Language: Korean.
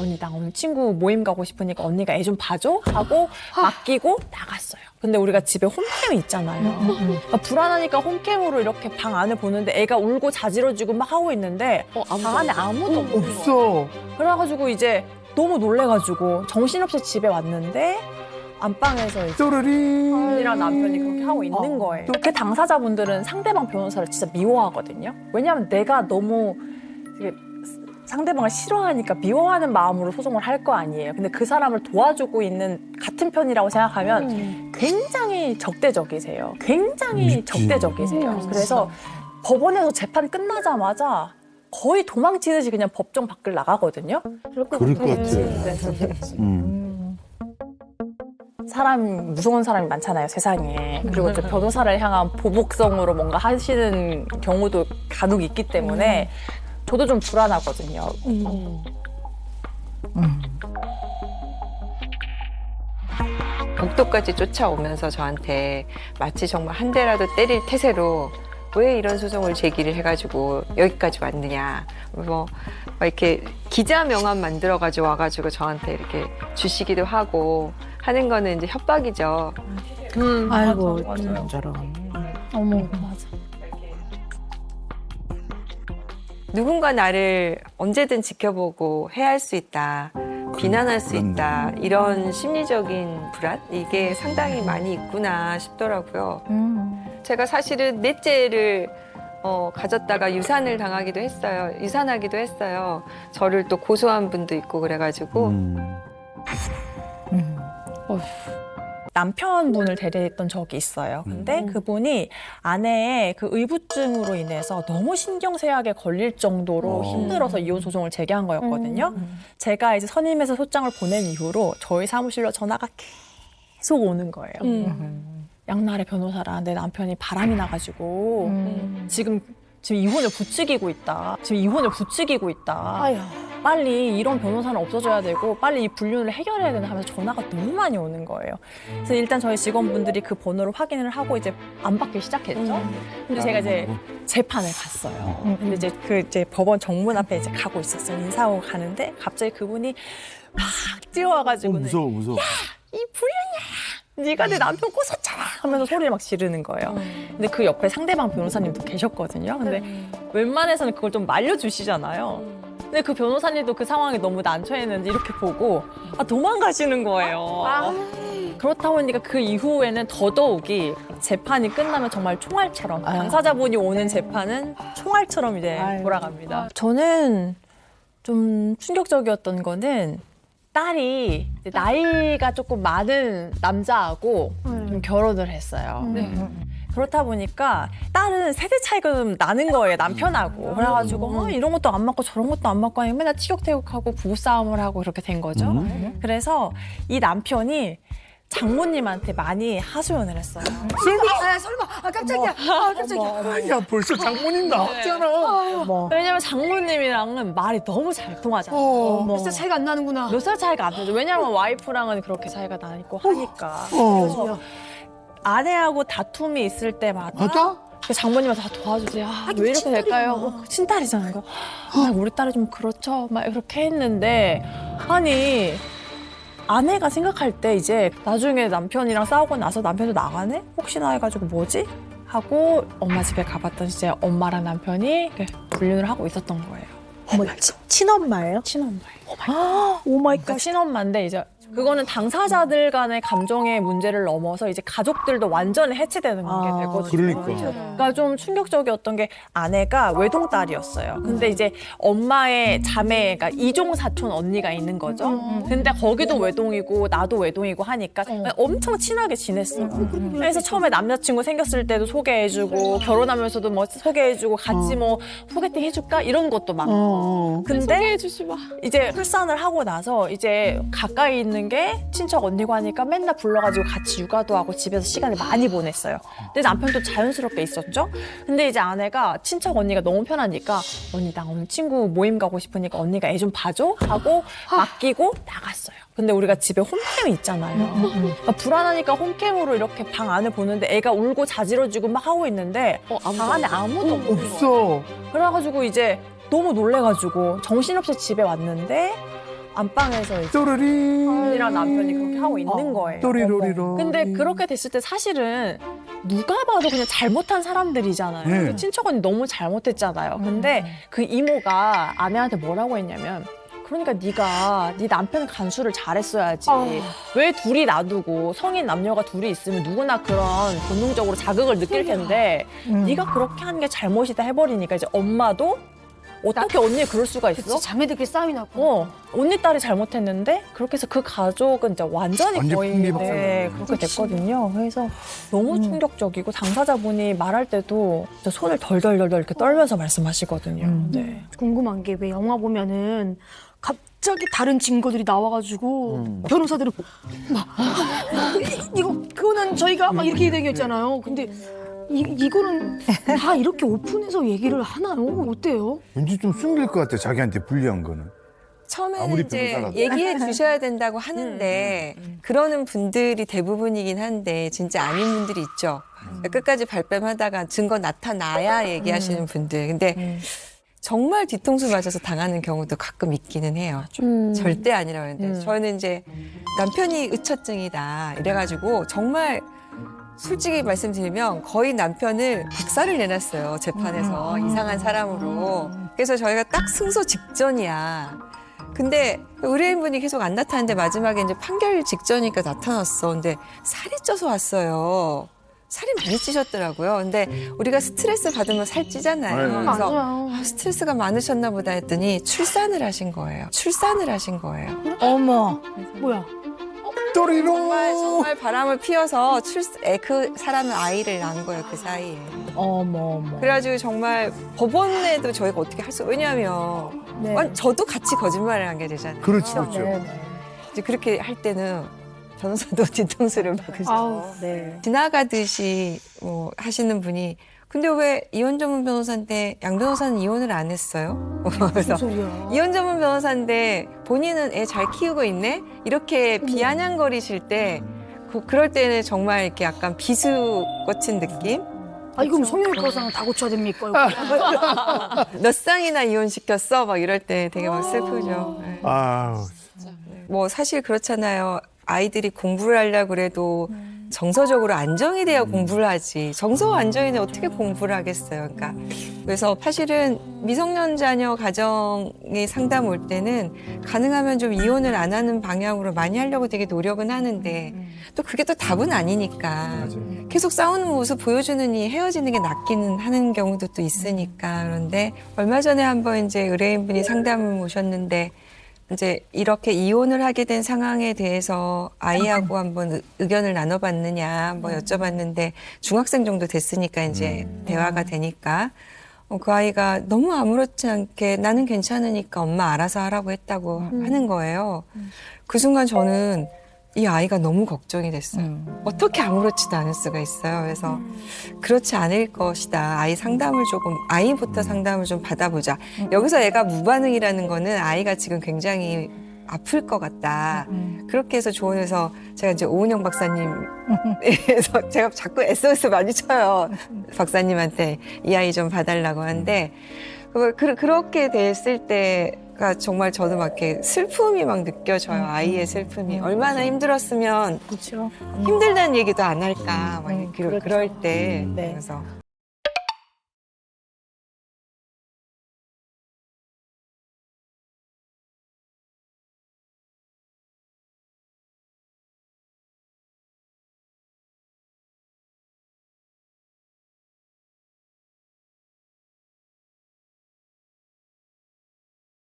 언니 나 오늘 친구 모임 가고 싶으니까 언니가 애 좀 봐줘 하고 맡기고 나갔어요. 근데 우리가 집에 홈캠이 있잖아요. 그러니까 불안하니까 홈캠으로 이렇게 방 안을 보는데 애가 울고 자지러지고 막 하고 있는데 방 안에 아무도 없는 거예요. 없어. 그래가지고 이제 너무 놀래가지고 정신없이 집에 왔는데 안방에서 이제 쪼르리. 언니랑 남편이 그렇게 하고 있는 어. 거예요. 그 당사자분들은 상대방 변호사를 진짜 미워하거든요. 왜냐하면 내가 너무 이게 상대방을 싫어하니까 미워하는 마음으로 소송을 할 거 아니에요. 근데 그 사람을 도와주고 있는 같은 편이라고 생각하면 굉장히 적대적이세요. 굉장히 믿지. 적대적이세요. 그래서 법원에서 재판 끝나자마자 거의 도망치듯이 그냥 법정 밖을 나가거든요. 그럴 것 같아. 음. 사람 무서운 사람이 많잖아요 세상에 그리고 또 변호사를 향한 보복성으로 뭔가 하시는 경우도 간혹 있기 때문에 저도 좀 불안하거든요. 복도까지 쫓아오면서 저한테 마치 정말 한 대라도 때릴 태세로 왜 이런 소송을 제기를 해가지고 여기까지 왔느냐. 뭐, 막 이렇게 기자 명함 만들어 가지고 와가지고 저한테 이렇게 주시기도 하고 하는 거는 이제 협박이죠. 음, 아이고 맞아, 맞아. 저런. 어머 맞아. 누군가 나를 언제든 지켜보고 해할 수 있다. 비난할 수 그렇네. 있다. 이런 심리적인 불안? 이게 상당히 많이 있구나 싶더라고요. 제가 사실은 넷째를 어, 가졌다가 유산을 당하기도 했어요. 유산하기도 했어요. 저를 또 고소한 분도 있고 그래가지고 음. 남편분을 대리했던 적이 있어요. 근데 그분이 아내의 그 의부증으로 인해서 너무 신경쇠약에 걸릴 정도로 어. 힘들어서 이혼 소송을 제기한 거였거든요. 제가 이제 선임해서 소장을 보낸 이후로 저희 사무실로 전화가 계속 오는 거예요. 양날의 변호사랑 내 남편이 바람이 나가지고 지금 지금 이혼을 부추기고 있다. 지금 이혼을 부추기고 있다. 빨리 이런 변호사는 없어져야 되고 빨리 이 불륜을 해결해야 된다 하면서 전화가 너무 많이 오는 거예요. 그래서 일단 저희 직원분들이 그 번호를 확인을 하고 이제 안 받기 시작했죠. 근데 제가 이제 재판을 갔어요. 근데 이제 그 이제 법원 정문 앞에 이제 가고 있었어요. 인사하고 가는데 갑자기 그분이 막 어, 뛰어와가지고 는 무서워 무서워. 이 불륜이야! 네가 내 남편 꼬쉜잖아! 하면서 소리를 막 지르는 거예요. 근데 그 옆에 상대방 변호사님도 계셨거든요. 근데 웬만해서는 그걸 좀 말려주시잖아요. 근데 그 변호사님도 그 상황이 너무 난처했는지 이렇게 보고 아, 도망가시는 거예요. 그렇다 보니까 그 이후에는 더더욱이 재판이 끝나면 정말 총알처럼 당사자분이 오는 재판은 총알처럼 이제 아유. 돌아갑니다. 저는 좀 충격적이었던 거는 딸이 이제 나이가 조금 많은 남자하고 좀 결혼을 했어요. 그렇다 보니까 딸은 세대 차이가 좀 나는 거예요 남편하고 그래가지고 어, 이런 것도 안 맞고 저런 것도 안 맞고 하니 맨날 티격태격하고 부부싸움을 하고 그렇게 된 거죠. 음. 그래서 이 남편이 장모님한테 많이 하소연을 했어요. 설마 아, 설마 아 깜짝이야. 아 깜짝이야. 야 벌써 장모님 나왔잖아. 어머. 왜냐면 장모님이랑은 말이 너무 잘 통하잖아요. 어, 진짜 차이가 안 나는구나. 몇 살 차이가 안 나죠. 왜냐면 와이프랑은 그렇게 차이가 나고 하니까. 어. 그래서 아내하고 다툼이 있을 때마다 맞아? 그 장모님한테 다 도와주세요. 아, 왜 이렇게 될까요? 어, 친딸이잖아요. 아, 우리 딸이 좀 그렇죠. 막 이렇게 했는데 아니 아내가 생각할 때 이제 나중에 남편이랑 싸우고 나서 남편도 나가네? 혹시나 해가지고 뭐지? 하고 엄마 집에 가봤더니 이제 엄마랑 남편이 이렇게 불륜을 하고 있었던 거예요. 어머 치- 친엄마예요? 친엄마예요. 오 마이갓. 그러니까 친엄마인데 이제 그거는 당사자들 간의 감정의 문제를 넘어서 이제 가족들도 완전히 해체되는 게 아, 되거든요. 그러니까. 그러니까 좀 충격적이었던 게 아내가 외동딸이었어요. 근데 이제 엄마의 자매가 이종 사촌 언니가 있는 거죠. 근데 거기도 외동이고 나도 외동이고 하니까 엄청 친하게 지냈어요. 그래서 처음에 남자친구 생겼을 때도 소개해주고 결혼하면서도 뭐 소개해주고 같이 뭐 소개팅 해줄까 이런 것도 많고. 어. 근데 이제 출산을 하고 나서 이제 가까이 있는 게 친척 언니고 하니까 맨날 불러가지고 같이 육아도 하고 집에서 시간을 많이 보냈어요. 근데 남편도 자연스럽게 있었죠. 근데 이제 아내가 친척 언니가 너무 편하니까 언니 나 오늘 친구 모임 가고 싶으니까 언니가 애 좀 봐줘 하고 맡기고 나갔어요. 근데 우리가 집에 홈캠이 있잖아요. 그러니까 불안하니까 홈캠으로 이렇게 방 안을 보는데 애가 울고 자지러지고 막 하고 있는데 방 안에 아무도 없는 거예요. 없어. 그래가지고 이제 너무 놀래가지고 정신없이 집에 왔는데 안방에서 이제 또르리. 언니랑 남편이 그렇게 하고 있는 거예요. 또리로리로. 근데 그렇게 됐을 때 사실은 누가 봐도 그냥 잘못한 사람들이잖아요. 네. 그 친척 언니 너무 잘못했잖아요. 근데 그 이모가 아내한테 뭐라고 했냐면 그러니까 네가 네 남편 간수를 잘했어야지. 왜 둘이 놔두고 성인 남녀가 둘이 있으면 누구나 그런 본능적으로 자극을 느낄 텐데 네가 그렇게 하는 게 잘못이다 해버리니까 이제 엄마도 어떻게 언니 그럴 수가 있어? 그치, 자매들끼리 싸움이 났고. 어, 언니 딸이 잘못했는데 그렇게 해서 그 가족은 이제 완전히 완전 거의 풍비박산 네. 그렇게 됐거든요. 그래서 너무 충격적이고 당사자분이 말할 때도 진짜 손을 덜덜덜덜 이렇게 떨면서 말씀하시거든요. 네. 궁금한 게 왜 영화 보면은 갑자기 다른 증거들이 나와가지고 변호사들은 막 아, 이거 그거는 저희가 막 이렇게 얘기했잖아요. 근데 이, 이거는 다 이렇게 오픈해서 얘기를 하나요? 어때요? 왠지 좀 숨길 것 같아, 자기한테 불리한 거는. 처음에는 아무리 이제 변호사라도. 얘기해 주셔야 된다고 하는데 그러는 분들이 대부분이긴 한데 진짜 아닌 분들이 있죠. 끝까지 발뺌하다가 증거 나타나야 얘기하시는 분들. 근데 정말 뒤통수 맞아서 당하는 경우도 가끔 있기는 해요. 절대 아니라고 했는데 음. 저는 이제 남편이 의처증이다 이래가지고 정말 솔직히 말씀드리면 거의 남편을 박살을 내놨어요 재판에서 이상한 사람으로 그래서 저희가 딱 승소 직전이야 근데 의뢰인분이 계속 안 나타났는데 마지막에 이제 판결 직전이니까 나타났어 근데 살이 쪄서 왔어요 살이 많이 찌셨더라고요 근데 우리가 스트레스 받으면 살 찌잖아요 네. 그래서 맞아요. 아, 스트레스가 많으셨나 보다 했더니 출산을 하신 거예요. 출산을 하신 거예요. 어머, 뭐야? 또리로. 정말 정말 바람을 피워서 출, 애, 그 사람은 아이를 낳은 거예요 그 사이에. 어머 어머. 그래가지고 정말 법원에도 저희가 어떻게 할 수? 왜냐하면 네. 완- 저도 같이 거짓말을 하게 되잖아요. 그렇지, 그렇죠. 네, 이제 그렇게 할 때는 변호사도 뒤통수를 막으셔. 아우, 네. 지나가듯이 뭐 하시는 분이 근데 왜 이혼 전문 변호사인데 양 변호사는 이혼을 안 했어요? 그래서 무슨 소리야? 이혼 전문 변호사인데 본인은 애 잘 키우고 있네? 이렇게 비아냥거리실 때 그, 그럴 때는 정말 이렇게 약간 비수 꽂힌 느낌? 아, 이거 성형외과상 다 고쳐야 됩니까? 몇 쌍이나 이혼시켰어? 막 이럴 때 되게 막 슬프죠. 네. 아우. 뭐 사실 그렇잖아요. 아이들이 공부를 하려고 그래도 정서적으로 안정이 돼야 공부를 하지. 정서 안정이 돼 어떻게 공부를 하겠어요. 그러니까 그래서 사실은 미성년 자녀 가정의 상담 올 때는 가능하면 좀 이혼을 안 하는 방향으로 많이 하려고 되게 노력은 하는데 또 그게 또 답은 아니니까 계속 싸우는 모습 보여주느니 헤어지는 게 낫기는 하는 경우도 또 있으니까 그런데 얼마 전에 한번 이제 의뢰인분이 상담을 오셨는데 이제 이렇게 이혼을 하게 된 상황에 대해서 아이하고 한번 의- 의견을 나눠봤느냐 한번 여쭤봤는데 중학생 정도 됐으니까 이제 대화가 되니까. 어, 그 아이가 너무 아무렇지 않게 나는 괜찮으니까 엄마 알아서 하라고 했다고 하는 거예요. 그 순간 저는 이 아이가 너무 걱정이 됐어요. 어떻게 아무렇지도 않을 수가 있어요. 그래서 그렇지 않을 것이다. 아이 상담을 조금 아이부터 상담을 좀 받아보자. 여기서 애가 무반응이라는 거는 아이가 지금 굉장히 아플 것 같다. 그렇게 해서 조언해서 제가 이제 오은영 박사님에서 제가 자꾸 SOS 많이 쳐요. 박사님한테 이 아이 좀 봐달라고 하는데 그- 그- 그렇게 됐을 때 가 정말 저도 막 이렇게 슬픔이 막 느껴져요. 아이의 슬픔이. 얼마나 힘들었으면 그렇죠. 힘들다는 얘기도 안 할까. 막 이렇게 그럴 때. 네. 그래서